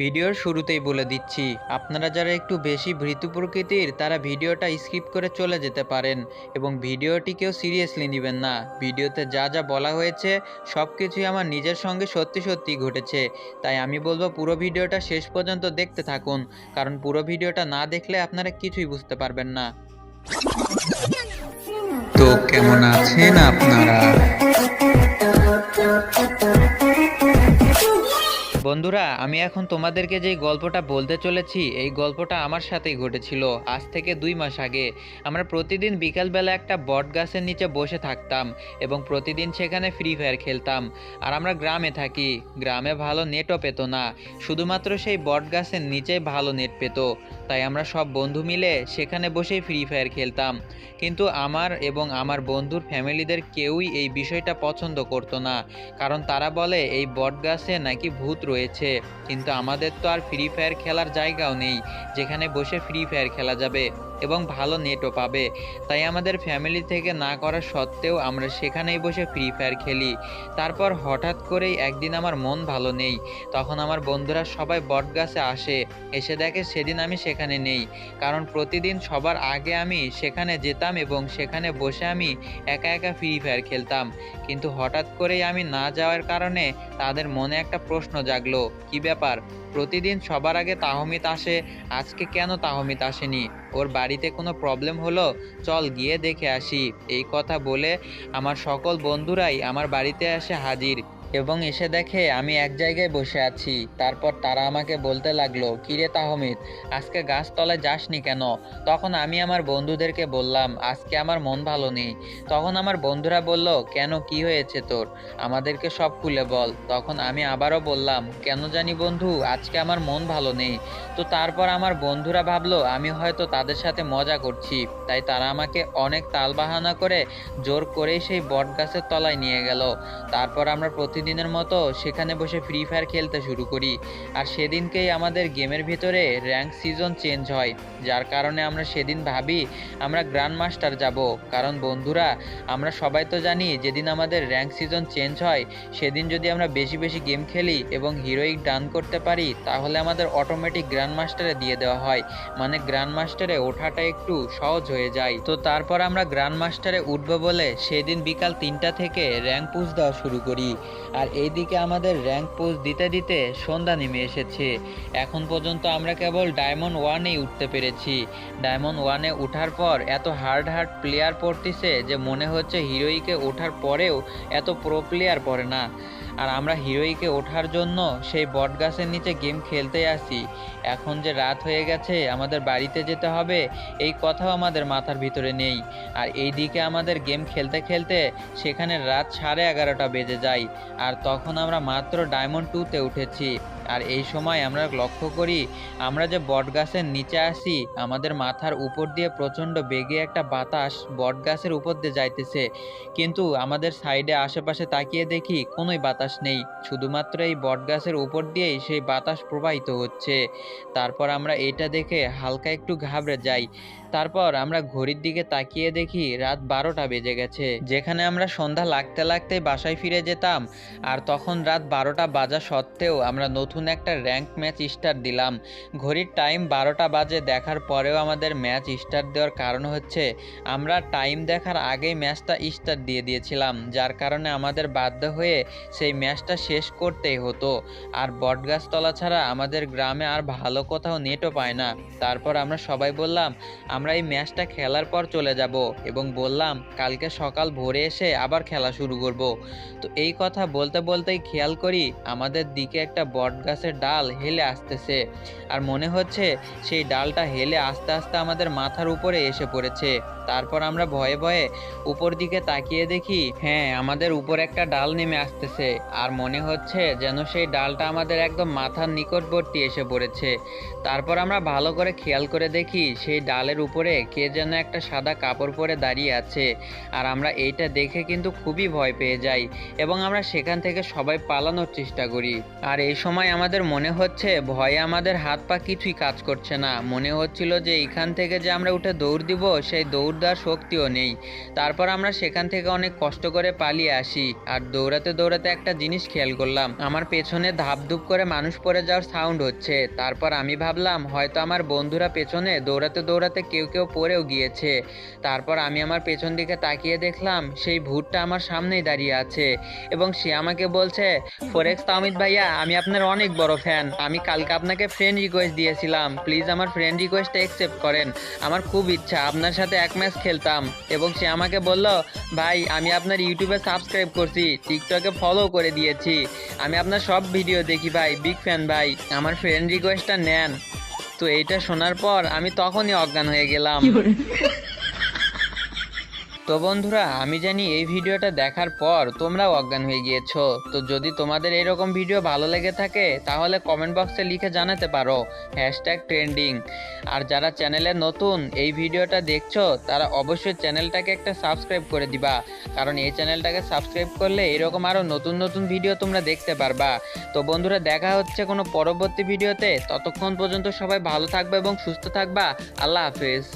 ভিডিওর শুরুতেই বলে দিচ্ছি, আপনারা যারা একটু বেশি ভীতু প্রকৃতির, তারা ভিডিওটা স্কিপ করে চলে যেতে পারেন এবং ভিডিওটিকেও সিরিয়াসলি নেবেন না। ভিডিওতে যা যা বলা হয়েছে সব কিছুই আমার নিজের সঙ্গে সত্যি সত্যি ঘটেছে। তাই আমি বলব পুরো ভিডিওটা শেষ পর্যন্ত দেখতে থাকুন, কারণ পুরো ভিডিওটা না দেখলে আপনারা কিছুই বুঝতে পারবেন না। তো কেমন আছেন আপনারা? বন্ধুরা আমি এখন তোমাদেরকে যেই গল্পটা বলতে চলেছি, এই গল্পটা আমার সাথেই ঘটেছিল, আজ থেকে দুই মাস আগে। আমরা প্রতিদিন বিকালবেলা একটা বট গাছের নিচে বসে থাকতাম এবং প্রতিদিন সেখানে ফ্রি ফায়ার খেলতাম। আর আমরা গ্রামে থাকি, গ্রামে ভালো নেটও পেতো না, শুধুমাত্র সেই বট গাছের নিচেই ভালো নেট পেতো। তাই আমরা সব বন্ধু মিলে সেখানে বসেই ফ্রি ফায়ার খেলতাম। কিন্তু আমার এবং আমার বন্ধুর ফ্যামিলিদের কেউই এই বিষয়টা পছন্দ করতো না, কারণ তারা বলে এই বট গাছে নাকি ভূত রয়েছে। কিন্তু আমাদের তো আর ফ্রি ফায়ার খেলার জায়গাও নেই, যেখানে বসে ফ্রি ফায়ার খেলা যাবে। এবং ভালো নেটও পাবে। তাই আমাদের ফ্যামিলি থেকে না করা সত্ত্বেও আমরা সেখানেই বসে ফ্রি ফায়ার খেলি। তারপর হঠাৎ করেই একদিন আমার মন ভালো নেই। তখন আমার বন্ধুরা সবাই বট গাছে আসে। এসে দেখে সেদিন আমি সেখানে নেই। কারণ প্রতিদিন সবার আগে আমি সেখানে যেতাম এবং সেখানে বসে আমি একা একা ফ্রি ফায়ার খেলতাম। কিন্তু হঠাৎ করেই আমি না যাওয়ার কারণে তাদের মনে একটা প্রশ্ন জাগলো, কি ব্যাপার? প্রতিদিন সবার আগে তাহমিত আসে? আজকে কেন তাহমিত আসেনি? ওর বাড়িতে কোনো প্রবলেম হলো? চল গিয়ে দেখে আসি। এই কথা বলে আমার সকল বন্ধুরাই আমার বাড়িতে এসে হাজির। এবং এসে দেখে আমি এক জায়গায় বসে আছি। তারপর তারা আমাকে বলতে লাগল, কিরে তাহমিদ, আজকে গাছতলায় যাসনি কেন? তখন আমি আমার বন্ধুদেরকে বললাম, আজকে আমার মন ভালো নেই। তখন আমার বন্ধুরা বলল, কেন, কি হয়েছে তোর? আমাদেরকে সব খুলে বল। তখন আমি আবারও বললাম, কেন জানি বন্ধু, আজকে আমার মন ভালো নেই। তো তারপর আমার বন্ধুরা ভাবলো, আমি হয়তো তাদের সাথে মজা করছি। তাই তারা আমাকে অনেক তালবাহানা করে জোর করেই সেই বট গাছের তলায় নিয়ে গেল। তারপর আমরা প্রতিদিনের মতো সেখানে বসে ফ্রি ফায়ার খেলতে শুরু করি। আর সেদিনকেই আমাদের গেমের ভিতরে র্যাঙ্ক সিজন চেঞ্জ হয়। যার কারণে আমরা সেদিন ভাবি, আমরা গ্র্যান্ড মাস্টার যাব। কারণ বন্ধুরা, আমরা সবাই তো জানি যেদিন আমাদের র্যাঙ্ক সিজন চেঞ্জ হয়, সেদিন যদি আমরা বেশি বেশি গেম খেলি এবং হিরোইক ডান করতে পারি, তাহলে আমাদের অটোমেটিক গ্র্যান্ড মাস্টারে দিয়ে দেওয়া হয়। মানে গ্র্যান্ড মাস্টারে ওঠাটা একটু সহজ হয়ে যায়। তো তারপর আমরা গ্র্যান্ড মাস্টারে উঠবো বলে সেদিন বিকাল তিনটা থেকে র্যাঙ্ক পুশ দেওয়া শুরু করি। আর এইদিকে আমাদের র্যাঙ্ক পোস্ট দিতে দিতে সন্ধ্যা নেমে এসেছে। এখন পর্যন্ত আমরা কেবল ডায়মন্ড ওয়ানেই উঠতে পেরেছি। ডায়মন্ড ওয়ানে ওঠার পর এত হার্ড হার্ড প্লেয়ার পড়তেছে যে মনে হচ্ছে হিরোইকে ওঠার পরেও এত প্রো প্লেয়ার পড়ে না। আর আমরা হিরোইকে ওঠার জন্য সেই বট গাছের নিচে গেম খেলতে আসি। এখন যে রাত হয়ে গেছে, আমাদের বাড়িতে যেতে হবে, এই কথাও আমাদের মাথার ভিতরে নেই। আর এই দিকে আমাদের গেম খেলতে খেলতে সেখানে রাত সাড়ে এগারোটা বেজে যায়। আর তখন আমরা মাত্র ডায়মন্ড টুতে উঠেছি। আর এই সময় আমরা লক্ষ্য করি, আমরা যে বট গাছের নিচে আসি, আমাদের মাথার উপর দিয়ে প্রচণ্ড বেগে একটা বাতাস বট গাছের উপর দিয়ে যাইতেছে। কিন্তু আমাদের সাইডে আশেপাশে তাকিয়ে দেখি কোনোই বাতাস নেই, শুধুমাত্র এই বট গাছের উপর দিয়েই সেই বাতাস প্রবাহিত হচ্ছে। তারপর আমরা এটা দেখে হালকা একটু ঘাবড়ে যাই। তারপর আমরা ঘড়ির দিকে তাকিয়ে দেখি রাত বারোটা বেজে গেছে। যেখানে আমরা সন্ধ্যা লাগতে লাগতেই বাসায় ফিরে যেতাম, আর তখন রাত বারোটা বাজা সত্ত্বেও আমরা নতুন একটা র্যাঙ্ক ম্যাচ স্টার্ট দিলাম। ঘড়ির টাইম বারোটা বাজে, দেখার পরেও আমাদের ম্যাচ স্টার্ট দেওয়ার কারণ হচ্ছে, আমরা টাইম দেখার আগেই ম্যাচটা স্টার্ট দিয়ে দিয়েছিলাম, যার কারণে আমাদের বাধ্য হয়ে সেই ম্যাচটা শেষ করতেই হতো। আর বটগাছতলা ছাড়া আমাদের গ্রামে আর ভালো কোথাও নেটও পায় না। তারপর আমরা সবাই বললাম, আমরা এই ম্যাচটা খেলার পর চলে যাব। এবং বললাম, কালকে সকাল ভোরে এসে আবার খেলা শুরু করব। তো এই কথা বলতে বলতেই খেয়াল করি, আমাদের দিকে একটা বট গাছের ডাল হেলে আসতেছে। আর মনে হচ্ছে সেই ডালটা হেলে আস্তে আস্তে আমাদের মাথার উপরে এসে পড়েছে। তারপর আমরা ভয়ে ভয়ে উপর দিকে তাকিয়ে দেখি হ্যাঁ আমাদের উপর একটা ডাল নেমে আসতেছে। আর মনে হচ্ছে যেন সেই ডালটা আমাদের একদম মাথার নিকটবর্তী এসে পড়েছে। তারপর আমরা ভালো করে খেয়াল করে দেখি সেই ডালের উপরে কে যেন একটা সাদা কাপড় পরে দাঁড়িয়ে আছে। আর আমরা এইটা দেখে কিন্তু খুবই ভয় পেয়ে যাই এবং আমরা সেখান থেকে সবাই পালানোর চেষ্টা করি। আর এই সময় আমাদের মনে হচ্ছে, ভয়ে আমাদের হাত পা কিছুই কাজ করছে না। মনে হচ্ছিল যে এখান থেকে যে আমরা উঠে দৌড় দিব, সেই দৌড় দেওয়ার শক্তিও নেই। তারপর আমরা সেখান থেকে অনেক কষ্ট করে পালিয়ে আসি। আর দৌড়াতে দৌড়াতে একটা জিনিস খেয়াল করলাম। আমার পেছনে ধাপধুপ করে মানুষ পড়ে যাওয়ার সাউন্ড হচ্ছে। তারপর আমি ভাবলাম, হয়তো আমার বন্ধুরা পেছনে দৌড়াতে দৌড়াতে কেউ কেউ পড়েও গিয়েছে। তারপর আমি আমার পেছন দিকে তাকিয়ে দেখলাম, সেই ভূতটা আমার সামনেই দাঁড়িয়ে আছে। এবং সে আমাকে বলছে, ফোরেক্স তামিদ ভাইয়া, আমি আপনার অনেক বড় ফ্যান আমি কালকে আপনাকে ফ্রেন্ড রিকোয়েস্ট দিয়েছিলাম। প্লিজ আমার ফ্রেন্ড রিকোয়েস্টটা অ্যাকসেপ্ট করেন। আমার খুব ইচ্ছা, আপনার সাথে এক ম্যাচ খেলতাম। এবং সে আমাকে বলল, ভাই, আমি আপনার ইউটিউবে সাবস্ক্রাইব করছি টিকটকে ফলো করে দিয়েছি। আমি আপনার সব ভিডিও দেখি ভাই বিগ ফ্যান ভাই। আমার ফ্রেন্ড রিকোয়েস্টটা নেন। তো এইটা শোনার পর আমি তখনই অজ্ঞান হয়ে গেলাম। তো বন্ধুরা, আমি জানি এই ভিডিওটা দেখার পর তোমরাও অজ্ঞান হয়ে গিয়েছো। তো যদি তোমাদের এরকম ভিডিও ভালো লেগে থাকে, তাহলে কমেন্ট বক্সে লিখে জানাতে পারো হ্যাশট্যাগ ট্রেন্ডিং আর যারা চ্যানেলে নতুন, এই ভিডিওটা দেখছ, তারা অবশ্যই চ্যানেলটাকে একটা সাবস্ক্রাইব করে দিবা। কারণ এই চ্যানেলটাকে সাবস্ক্রাইব করলে এরকম আরও নতুন নতুন ভিডিও তোমরা দেখতে পারবা। তো বন্ধুরা, দেখা হচ্ছে কোনো পরবর্তী ভিডিওতে। ততক্ষণ পর্যন্ত সবাই ভালো থাকবে এবং সুস্থ থাকবা। আল্লাহ হাফেজ।